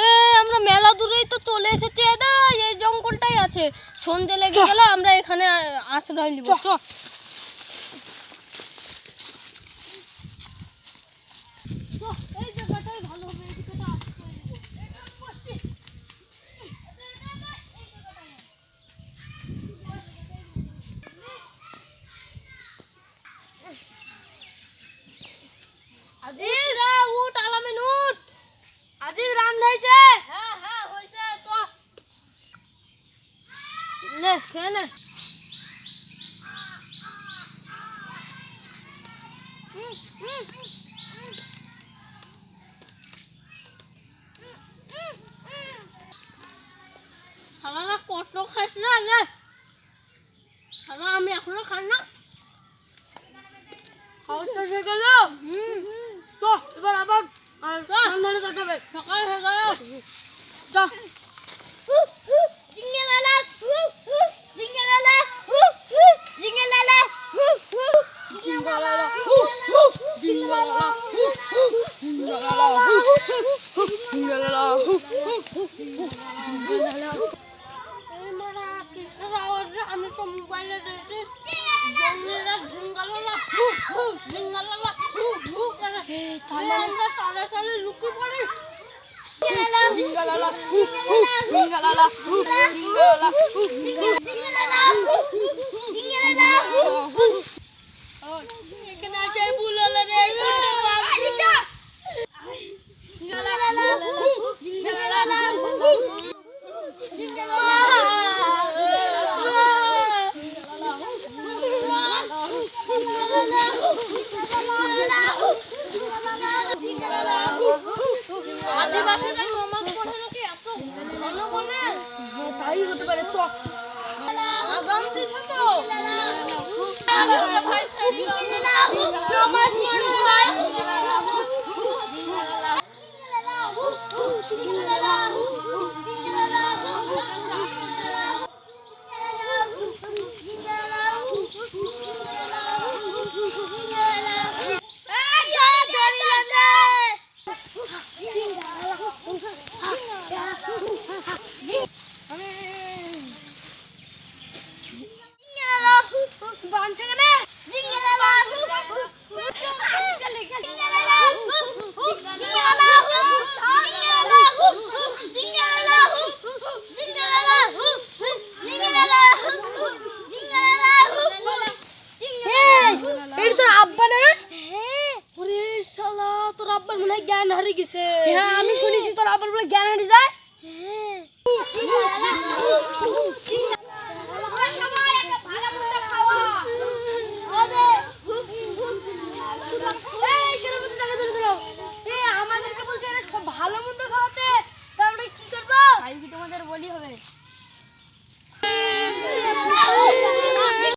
এ আমরা মেলা দূরেই তো চলে এসেছি এদা এই জঙ্গলটাই আছে। সন্ধে লেগে গেলে আমরা এখানে আশ্রয় নিব চ। চ, এই জায়গাটাই ভালো হবে এদিকে তো আশ্রয় নিব বসছি। এই জায়গাটায়। আজিজ উঠ আলামিন উঠ আজিজ হ্যাঁ হ্যাঁ তো লে খেয়ে নে? নে? শালা আমি এখনও খাই না। খাওয়া শেষ হয়ে গেল হুম তো এবার আবার আর সন্ধানে যেতে হবে সকাল হয়ে গেল জিঙ্গেলালা আমি তো মোবাইলে দেখছি জিঙ্গালালা জিঙ্গালালা তাহলে আমরা তাই হতে পারে চ। ভাই হারি গেছে। হ্যাঁ আমি শুনেছি তোর আবার বলে জ্ঞান হারিয়ে যায়? হ্যাঁ। আমাদেরকে বলছে ভালো মন্দ খাওয়াতে তা আমরা কি করব? তোমাদের বলি হবে?